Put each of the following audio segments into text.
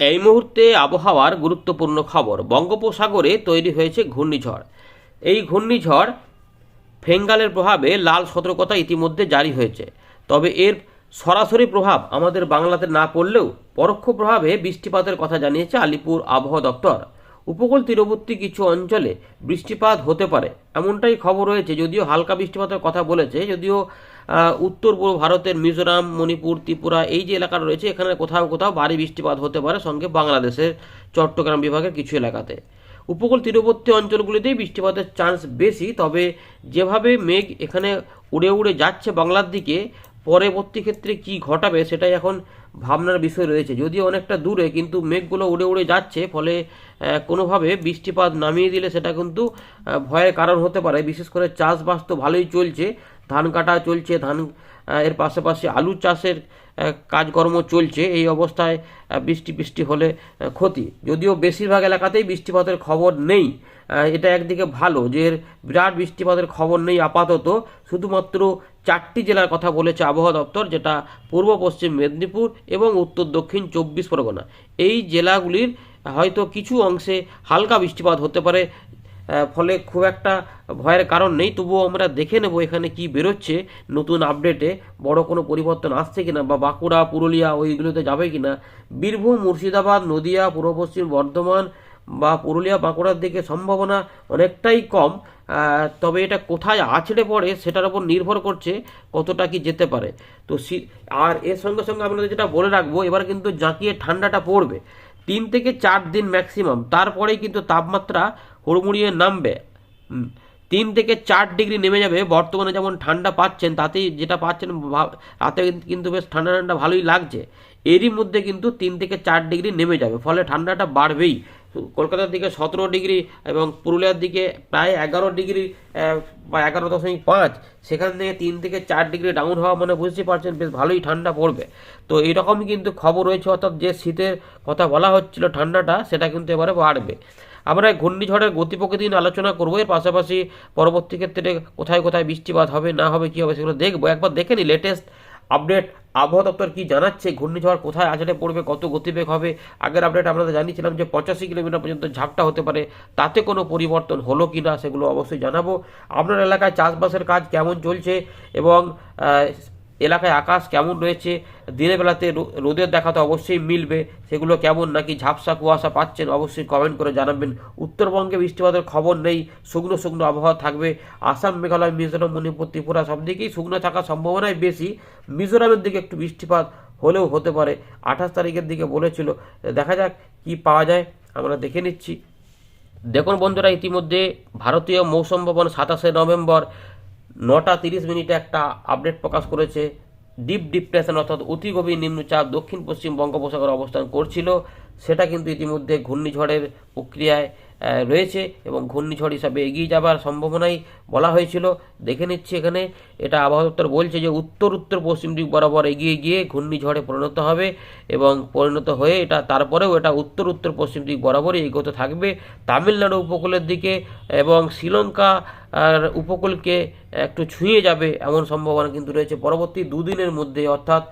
এই মুহূর্তে আবহাওয়ার গুরুত্বপূর্ণ খবর। বঙ্গোপসাগরে তৈরি হয়েছে ঘূর্ণিঝড়। এই ঘূর্ণিঝড় ফেঙ্গালের প্রভাবে লাল সতর্কতা ইতিমধ্যে জারি হয়েছে। তবে এর সরাসরি প্রভাব আমাদের বাংলাতে না পড়লেও পরোক্ষ প্রভাবে বৃষ্টিপাতের কথা জানিয়েছে আলিপুর আবহাওয়া দপ্তর। উপকূল তীরবর্তী কিছু অঞ্চলে বৃষ্টিপাত হতে পারে, এমনটাই খবর রয়েছে, যদিও হালকা বৃষ্টিপাতের কথা বলেছে, যদিও উত্তর পূর্ব ভারতের মিজোরাম, মণিপুর, ত্রিপুরা, এই যে এলাকা রয়েছে, এখানে কোথাও কোথাও ভারী বৃষ্টিপাত হতে পারে সঙ্গে বাংলাদেশের চট্টগ্রাম বিভাগের কিছু এলাকাতে। উপকূল তীরবর্তী অঞ্চলগুলিতেই বৃষ্টিপাতের চান্স বেশি, তবে যেভাবে মেঘ এখানে উড়ে উড়ে যাচ্ছে বাংলার দিকে, পরবর্তী ক্ষেত্রে কি ঘটাবে সেটাই এখন ভাবনার বিষয় রয়েছে। যদিও অনেকটা দূরে, কিন্তু মেঘগুলো উড়ে উড়ে যাচ্ছে, ফলে কোনোভাবে বৃষ্টিপাত নামিয়ে দিলে সেটা কিন্তু ভয়ের কারণ হতে পারে। বিশেষ করে চাষবাস তো ভালোই চলছে। ধান কাটা চলছে, ধান এর পাশাপাশি আলু চাষের কাজকর্ম চলছে, এই অবস্থায় বৃষ্টি বৃষ্টি হলে ক্ষতি। যদিও বেশিরভাগ এলাকাতেই বৃষ্টিপাতের খবর নেই এটা একদিকে ভালো যে বিরাট বৃষ্টিপাতের খবর নেই আপাতত। শুধুমাত্র চারটি জেলার কথা বলেছে আবহাওয়া দপ্তর, যেটা পূর্ব, পশ্চিম মেদিনীপুর এবং উত্তর, দক্ষিণ, চব্বিশ পরগনা। এই জেলাগুলির হয়তো কিছু অংশে হালকা বৃষ্টিপাত হতে পারে ফলে খুব একটা ভয়ের কারণ নেই। তবুও আমরা দেখে নেব এখানে কি বেরোচ্ছে। নতুন আপডেটে বড় কোনো পরিবর্তন আসছে কিনা বা বাঁকুড়া, পুরুলিয়া ওইগুলোতে যাবে কিনা? বীরভূম, মুর্শিদাবাদ, নদিয়া, পূর্ব পশ্চিম বর্ধমান বা পুরুলিয়া, বাঁকুড়ার দিকে সম্ভাবনা অনেকটাই কম। তবে এটা কোথায় আছড়ে পড়ে সেটার উপর নির্ভর করছে কতটা কি যেতে পারে। তো আর এর সঙ্গে সঙ্গে আপনাদের যেটা বলে রাখব, এবার কিন্তু জাঁকিয়ে ঠান্ডাটা পড়বে। তিন থেকে চার দিন ম্যাক্সিমাম তারপরেই কিন্তু তাপমাত্রা হুড়মুড়িয়ে নামবে। তিন থেকে চার ডিগ্রি নেমে যাবে। বর্তমানে যেমন ঠান্ডা পাচ্ছেন, তাতেই যেটা পাচ্ছেন রাতে কিন্তু বেশ ঠান্ডা ঠান্ডা ভালোই লাগছে। এরই মধ্যে কিন্তু তিন থেকে চার ডিগ্রি নেমে যাবে, ফলে ঠান্ডাটা বাড়বেই। কলকাতার দিকে সতেরো ডিগ্রি এবং পুরুলিয়ার দিকে প্রায় এগারো ডিগ্রি বা এগারো দশমিক পাঁচ। সেখান থেকে তিন থেকে চার ডিগ্রি ডাউন হওয়া মানে বুঝতে পারছেন, বেশ ভালোই ঠান্ডা পড়বে। তো এরকমই কিন্তু খবর রয়েছে, অর্থাৎ যে শীতের কথা বলা হচ্ছিল ঠান্ডাটা, সেটা কিন্তু এবারে বাড়বে। আমরা ঘূর্ণিঝড়ের গতি প্রকৃতি নিয়ে আলোচনা করব। এর পাশাপাশি পরবর্তী ক্ষেত্রে কোথায় কোথায় বৃষ্টিপাত হবে, না হবে, কী হবে সেগুলো দেখব। একবার দেখে নিই লেটেস্ট আপডেট আবহাওয়া দপ্তর কি জানাচ্ছে? ঘূর্ণিঝড় কোথায় আছড়ে পড়বে? কত গতিবেগ হবে? আগের আপডেট আমরা জানিয়েছিলাম যে পঁচাশি কিলোমিটার পর্যন্ত ঝাপটা হতে পারে। তাতে কোনো পরিবর্তন হলো কি না সেগুলো অবশ্যই জানাব। আপনার এলাকায় চাষবাসের কাজ কেমন চলছে? এবং এলাকায় আকাশ কেমন রয়েছে, দিনের বেলাতে রোদের দেখা তো অবশ্যই মিলবে, সেগুলো কেমন নাকি ঝাপসা কুয়াশা পাচ্ছেন অবশ্যই কমেন্ট করে জানাবেন। উত্তরবঙ্গে বৃষ্টিপাতের খবর নেই, শুকনো শুকনো আবহাওয়া থাকবে, আসাম, মেঘালয়, মিজোরাম, মণিপুর, ত্রিপুরা সব দিকেই শুকনো থাকার সম্ভাবনাই বেশি। মিজোরামের দিকে একটু বৃষ্টিপাত হলেও হতে পারে, আঠাশ তারিখের দিকে বলেছিল। দেখা যাক কি পাওয়া যায়, আমরা দেখে নিচ্ছি। দেখুন বন্ধুরা, ইতিমধ্যে ভারতীয় মৌসুম ভবন সাতাশে নভেম্বর নটা তিরিশ মিনিটে একটা আপডেট প্রকাশ করেছে। ডিপ ডিপ্রেশন অর্থাৎ অতি গভীর নিম্নচাপ দক্ষিণ পশ্চিম বঙ্গোপসাগরে অবস্থান করছিল। সেটা কিন্তু ইতিমধ্যে ঘূর্ণিঝড়ের প্রক্রিয়ায় রয়েছে এবং ঘূর্ণিঝড় হিসাবে এগিয়ে যাবার সম্ভাবনাই বলা হয়েছিল। দেখে নিচ্ছি এখানে, এটা আবহাওয়া দপ্তর বলছে যে উত্তর উত্তর, পশ্চিম দিক বরাবর এগিয়ে গিয়ে ঘূর্ণিঝড়ে পরিণত হবে এবং পরিণত হয়ে এটা, তারপরেও এটা উত্তর উত্তর, পশ্চিম দিক বরাবরই এগোতে থাকবে। তামিলনাড়ু উপকূলের দিকে এবং শ্রীলঙ্কা আর উপকূলকে একটু ছুঁয়ে যাবে এমন সম্ভাবনা কিন্তু রয়েছে। পরবর্তী দুদিনের মধ্যে, অর্থাৎ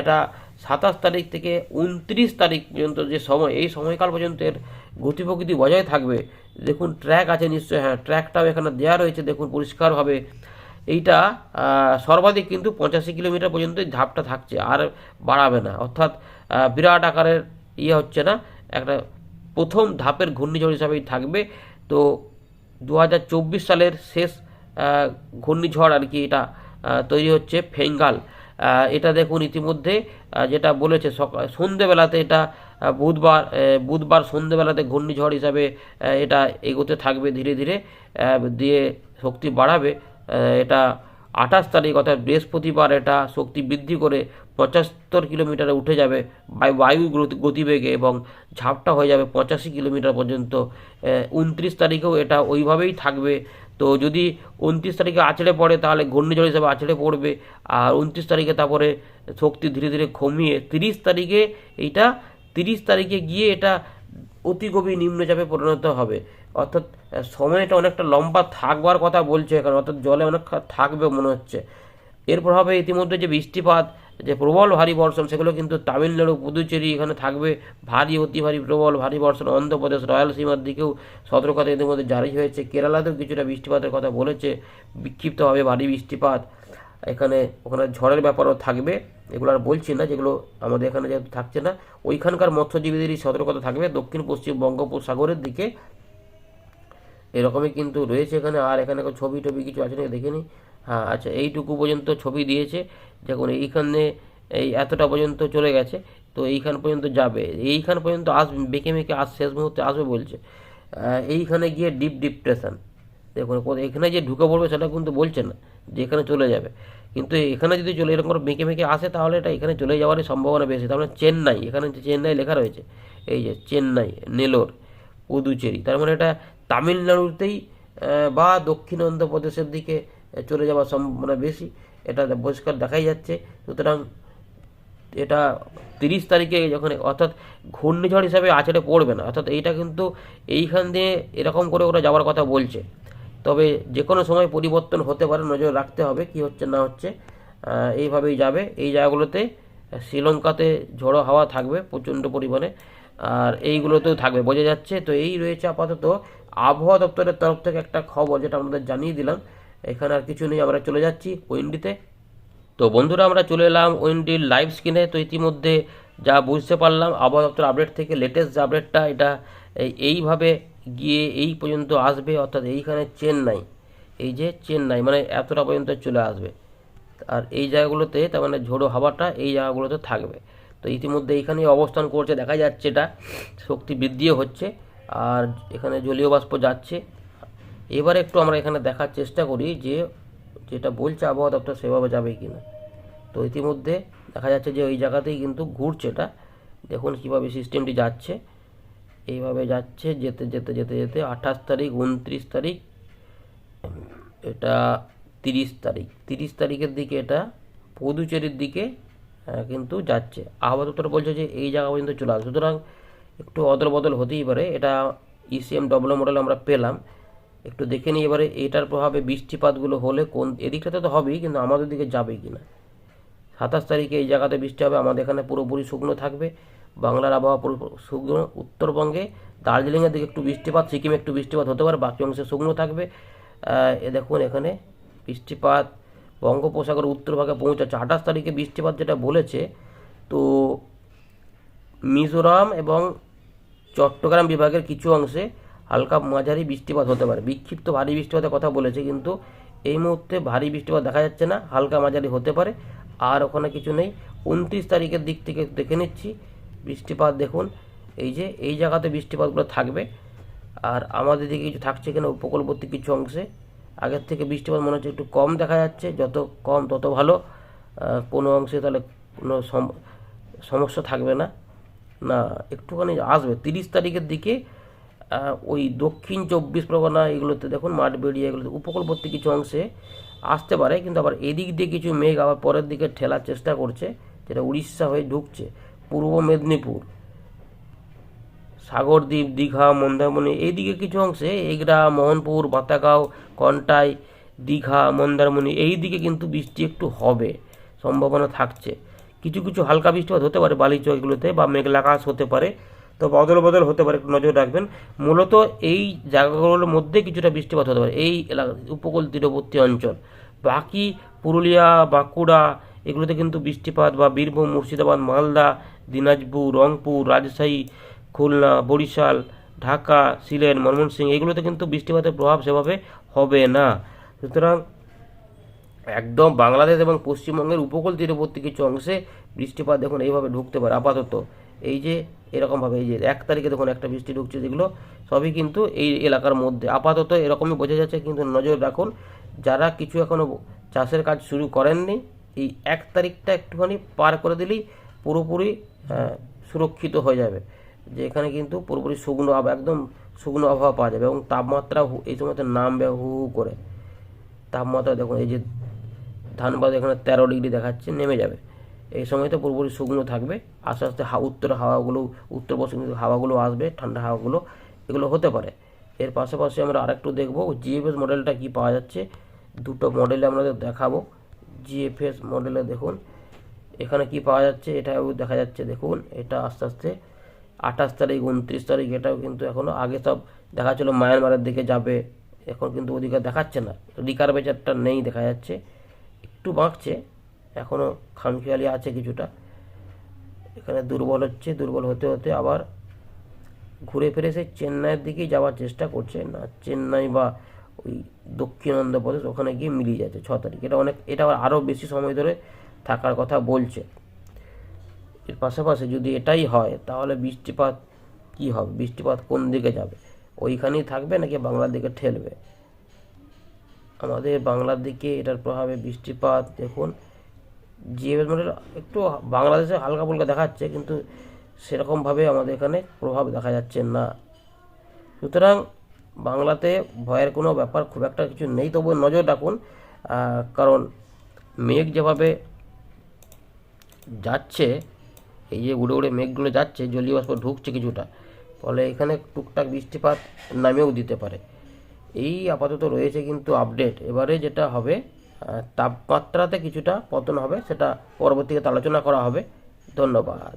এটা সাতাশ তারিখ থেকে উনত্রিশ তারিখ পর্যন্ত যে সময়, এই সময়কাল পর্যন্ত এর গতি প্রকৃতি বজায় থাকবে। দেখুন ট্র্যাক আছে নিশ্চয়ই হ্যাঁ ট্র্যাকটাও এখানে দেওয়া রয়েছে, দেখুন, পরিষ্কারভাবে। এইটা সর্বাধিক কিন্তু পঁচাশি কিলোমিটার পর্যন্ত ঝাপটা থাকছে, আর বাড়াবে না। অর্থাৎ বিরাট আকারের ইয়ে হচ্ছে না, একটা প্রথম ধাপের ঘূর্ণিঝড় হিসাবেই থাকবে। তো দু হাজার চব্বিশ সালের শেষ ঘূর্ণিঝড় আর কি এটা তৈরি হচ্ছে ফেঙ্গাল। এটা দেখুন ইতিমধ্যে যেটা বলেছে সকাল সন্ধেবেলাতে এটা বুধবার বুধবার সন্ধেবেলাতে ঘূর্ণিঝড় হিসাবে এটা এগোতে থাকবে ধীরে ধীরে দিয়ে শক্তি বাড়াবে। এটা আঠাশ তারিখ, অর্থাৎ বৃহস্পতিবার এটা শক্তি বৃদ্ধি করে পঁচাত্তর কিলোমিটারে উঠে যাবে বায়ু গতিবেগে এবং ঝাপটা হয়ে যাবে পঁচাশি কিলোমিটার পর্যন্ত। উনত্রিশ তারিখেও এটা ওইভাবেই থাকবে। তো যদি উনত্রিশ তারিখে আছড়ে পড়ে, তাহলে ঘূর্ণিঝড় হিসাবে আছড়ে পড়বে। আর উনত্রিশ তারিখে তারপরে শক্তি ধীরে ধীরে কমিয়ে, তিরিশ তারিখে এইটা, তিরিশ তারিখে গিয়ে এটা অতি গভীর নিম্নচাপে পরিণত হবে। অর্থাৎ সময়টা অনেকটা লম্বা থাকবার কথা বলছে এখানে অর্থাৎ জলে অনেক থাকবে মনে হচ্ছে। এর প্রভাবে ইতিমধ্যে যে বৃষ্টিপাত যে প্রবল ভারী বর্ষণ, সেগুলো কিন্তু তামিলনাড়ু, পুদুচেরি এখানে থাকবে। ভারী, অতি ভারী, প্রবল ভারী বর্ষণ। অন্ধ্রপ্রদেশ রয়লসীমার দিকেও সতর্কতা এদের মধ্যে জারি হয়েছে। কেরালাতেও কিছুটা বৃষ্টিপাতের কথা বলেছে। বিক্ষিপ্তভাবে ভারী বৃষ্টিপাত এখানে, ওখানে ঝড়ের ব্যাপারও থাকবে। এগুলো আর বলছি না, যেগুলো আমাদের এখানে যেহেতু থাকছে না। ওইখানকার মৎস্যজীবীদেরই সতর্কতা থাকবে। দক্ষিণ, পশ্চিম বঙ্গোপসাগরের দিকে এরকমই কিন্তু রয়েছে এখানে। আর এখানে ছবি টবি কিছু আছে নাকি? দেখিনি। হ্যাঁ আচ্ছা এইটুকু পর্যন্ত ছবি দিয়েছে। দেখুন, এইখানে এই এতটা পর্যন্ত চলে গেছে, তো এইখান পর্যন্ত যাবে। এইখান পর্যন্ত আসবে বেঁকে মেকে আস, শেষ মুহূর্তে আসবে বলছে। এইখানে গিয়ে ডিপ ডিপ্রেশন। দেখুন এখানে যে ঢুকে পড়বে সেটা কিন্তু বলছে না যে এখানে চলে যাবে। কিন্তু এখানে যদি চলে, এরকম করে বেঁকে মেঁকে আসে, তাহলে এটা এখানে চলে যাওয়ারই সম্ভাবনা বেশি। তার মানে চেন্নাই, এখানে চেন্নাই লেখা রয়েছে, এই যে চেন্নাই, নেলোর, পুদুচেরি। তার মানে এটা তামিলনাড়ুতেই বা দক্ষিণ অন্ধ্রপ্রদেশের দিকে চলে যাওয়ার সম্ভাবনা বেশি। এটা পরিষ্কার দেখাই যাচ্ছে। সুতরাং এটা তিরিশ তারিখে যখন অর্থাৎ ঘূর্ণিঝড় হিসাবে আছড়ে পড়বে না, অর্থাৎ এইটা কিন্তু এইখান দিয়ে এরকম করে ওরা যাওয়ার কথা বলছে। তবে যে কোনো সময় পরিবর্তন হতে পারে, নজর রাখতে হবে কি হচ্ছে না হচ্ছে এইভাবেই যাবে। এই জায়গাগুলোতে শ্রীলঙ্কাতে ঝড়ো হাওয়া থাকবে প্রচণ্ড পরিমাণে, আর এইগুলোতেও থাকবে, বোঝা যাচ্ছে। তো এই রয়েছে আপাতত আবহাওয়া দপ্তরের তরফ থেকে একটা খবর, যেটা আমাদের জানিয়ে দিলাম। এখানে আর কিছু নেই, আমরা চলে যাচ্ছি উইন্ডিতে তো বন্ধুরা, আমরা চলে এলাম উইন্ডির লাইভ স্ক্রিনে। তো ইতিমধ্যে যা বুঝতে পারলাম, আবহাওয়া দপ্তর আপডেট থেকে লেটেস্ট যে আপডেটটা এটা এই- এইভাবে গিয়ে এই পর্যন্ত আসবে, অর্থাৎ এইখানে চেন্নাই। এই যে চেন্নাই মানে এতটা পর্যন্ত চলে আসবে। আর এই জায়গাগুলোতে, তার মানে ঝোড়ো হাওয়াটা এই জায়গাগুলোতে থাকবে। তো ইতিমধ্যে এইখানেই অবস্থান করছে, দেখা যাচ্ছে এটা। শক্তি বৃদ্ধিও হচ্ছে। আর এখানে জলীয় বাষ্প যাচ্ছে। এবার একটু আমরা এখানে দেখার চেষ্টা করি যে যেটা বলছে আবহাওয়া দপ্তর সেভাবে যাবে কি না তো ইতিমধ্যে দেখা যাচ্ছে যে ওই জায়গাতেই কিন্তু ঘুরছে এটা। দেখুন কীভাবে সিস্টেমটি যাচ্ছে। এইভাবে যাচ্ছে যেতে যেতে যেতে যেতে আঠাশ তারিখ, উনত্রিশ তারিখ, এটা তিরিশ তারিখ। তিরিশ তারিখের দিকে এটা পুদুচেরির দিকে কিন্তু যাচ্ছে। আবহাওয়া দপ্তর বলছে যে এই জায়গা পর্যন্ত চলে আসবে। সুতরাং একটু অদল বদল হতেই পারে। এটা ইসিএম ডব্লিউ মডেল আমরা পেলাম। একটু দেখে নিই এবারে, এটার প্রভাবে বৃষ্টিপাতগুলো হলে কোন এদিকটাতে তো হবেই, কিন্তু আমাদের দিকে যাবে কি না। সাতাশ তারিখে এই জায়গাতে বৃষ্টি হবে, আমাদের এখানে পুরোপুরি শুকনো থাকবে। বাংলার আবহাওয়া পুরো শুকনো, উত্তরবঙ্গে দার্জিলিংয়ের দিকে একটু বৃষ্টিপাত, সিকিমে একটু বৃষ্টিপাত হতে পারে, বাকি অংশে শুকনো থাকবে। এ দেখুন এখানে বৃষ্টিপাত বঙ্গোপসাগর উত্তর ভাগে পৌঁছাচ্ছে। আঠাশ তারিখে বৃষ্টিপাত যেটা বলেছে, তো মিজোরাম এবং চট্টগ্রাম বিভাগের কিছু অংশে হালকা মাঝারি বৃষ্টিপাত হতে পারে। বিক্ষিপ্ত ভারী বৃষ্টিপাতের কথা বলেছে কিন্তু এই মুহূর্তে ভারী বৃষ্টিপাত দেখা যাচ্ছে না, হালকা মাঝারি হতে পারে। আর ওখানে কিছু নেই। উনত্রিশ তারিখের দিক থেকে দেখে নিচ্ছি। বৃষ্টিপাত দেখুন, এই যে এই জায়গাতে বৃষ্টিপাতগুলো থাকবে। আর আমাদের দিকে কিছু থাকছে কিনা উপকূলবর্তী কিছু অংশে। আগের থেকে বৃষ্টিপাত মনে হচ্ছে একটু কম দেখা যাচ্ছে। যত কম, তত ভালো। কোনো অংশে তাহলে কোনো সম- সমস্যা থাকবে না। না, একটুখানি আসবে। তিরিশ তারিখের দিকে ওই দক্ষিণ চব্বিশ পরগনা এগুলোতে দেখুন, মাঠ বেরিয়ে এগুলোতে উপকূলবর্তী কিছু অংশে আসতে পারে, কিন্তু আবার এদিক দিয়ে কিছু মেঘ আবার পরের দিকে ঠেলার চেষ্টা করছে, যেটা উড়িষ্যা হয়ে ঢুকছে। পূর্ব মেদিনীপুর, সাগরদ্বীপ, দীঘা, মন্দারমণি, এইদিকে কিছু অংশে এগরা, মোহনপুর, বাতাগাঁও, কন্টাই, দীঘা, মন্দারমণি এই দিকে কিন্তু বৃষ্টি একটু হবে, সম্ভাবনা থাকছে। কিছু কিছু হালকা বৃষ্টিপাত হতে পারে বালিচক এগুলোতে বা মেঘলা আকাশ হতে পারে। তো বদল বদল হতে পারে, একটু নজর রাখবেন। মূলত এই জায়গাগুলোর মধ্যে কিছুটা বৃষ্টিপাত হতে পারে, এই এলাকা উপকূল, তীরবর্তী অঞ্চল। বাকি পুরুলিয়া, বাঁকুড়া, এগুলোতে কিন্তু বৃষ্টিপাত বা বীরভূম, মুর্শিদাবাদ, মালদা, দিনাজপুর, রংপুর, রাজশাহী, খুলনা, বরিশাল, ঢাকা, সিলেট, ময়মনসিংহ, এগুলোতে কিন্তু বৃষ্টিপাতের প্রভাব সেভাবে হবে না। সুতরাং একদম বাংলাদেশ এবং পশ্চিমবঙ্গের উপকূল, তীরবর্তী কিছু অংশে বৃষ্টিপাত দেখুন এইভাবে ঢুকতে পারে, আপাতত। এই যে এরকমভাবে এই যে এক তারিখে দেখুন একটা বৃষ্টি ঢুকছে যেগুলো, সবই কিন্তু এই এলাকার মধ্যে। আপাতত এরকমই বোঝা যাচ্ছে, কিন্তু নজর রাখুন, যারা কিছু এখনও চাষের কাজ শুরু করেননি, এই এক তারিখটা একটুখানি পার করে দিলেই পুরোপুরি সুরক্ষিত হয়ে যাবে। যে এখানে কিন্তু পুরোপুরি শুকনো আবহাওয়া একদম শুকনো আবহাওয়া পাওয়া যাবে এবং তাপমাত্রা এই সময়তে নামবে হু হু করে। তাপমাত্রা দেখুন, এই যে ধানবাদ এখানে তেরো ডিগ্রি দেখাচ্ছে, নেমে যাবে। এই সময় তো পুরোপুরি শুকনো থাকবে। আস্তে আস্তে উত্তর হাওয়াগুলো, উত্তর পশ্চিম হাওয়াগুলো আসবে, ঠান্ডা হাওয়াগুলো, এগুলো হতে পারে। এর পাশাপাশি আমরা আরেকটু দেখব জিএফএস মডেলটা কি পাওয়া যাচ্ছে। দুটো মডেলে আমরা দেখাবো। জিএফএস মডেলে দেখুন, এখানে কি পাওয়া যাচ্ছে এটাও দেখা যাচ্ছে, দেখুন, এটা আস্তে আস্তে আঠাশ তারিখ, উনত্রিশ তারিখ, এটাও কিন্তু এখনও আগে সব দেখা ছিল মায়ানমারের দিকে যাবে, এখন কিন্তু ওদিকে দেখাচ্ছে না। রিকারভেচারটা নেই দেখা যাচ্ছে, একটু বাঁকছে এখনও খামখেয়ালি আছে কিছুটা। এখানে দুর্বল হচ্ছে, দুর্বল হতে হতে আবার ঘুরে ফিরে সেই চেন্নাইয়ের দিকেই যাওয়ার চেষ্টা করছে না, চেন্নাই বা ওই দক্ষিণ অন্ধ্রপ্রদেশ ওখানে গিয়ে মিলিয়ে যাচ্ছে ছ তারিখ। এটা অনেক, এটা আবার আরও বেশি সময় ধরে থাকার কথা বলছে। এর পাশাপাশি যদি এটাই হয়, তাহলে বৃষ্টিপাত কি হবে? বৃষ্টিপাত কোন দিকে যাবে? ওইখানেই থাকবে নাকি বাংলার দিকে ঠেলবে? আমাদের বাংলার দিকে এটার প্রভাবে বৃষ্টিপাত, দেখুন জিএফএস মডেল একটু বাংলাদেশে হালকা ফুলকা দেখাচ্ছে, কিন্তু সেরকমভাবে আমাদের এখানে প্রভাব দেখা যাচ্ছে না। সুতরাং বাংলাতে ভয়ের কোনো ব্যাপার খুব একটা কিছু নেই, তবু নজর রাখুন কারণ মেঘ যেভাবে যাচ্ছে, এই যে উড়ে উড়ে মেঘগুলো যাচ্ছে, জলীয় বাষ্প ঢুকছে কিছুটা, ফলে এখানে টুকটাক বৃষ্টিপাত নামেও দিতে পারে। এই আপাতত রয়েছে কিন্তু আপডেট। এবারে যেটা হবে তাপমাত্রাতে কিছুটা পতন হবে সেটা পরবর্তীতে আলোচনা করা হবে। ধন্যবাদ।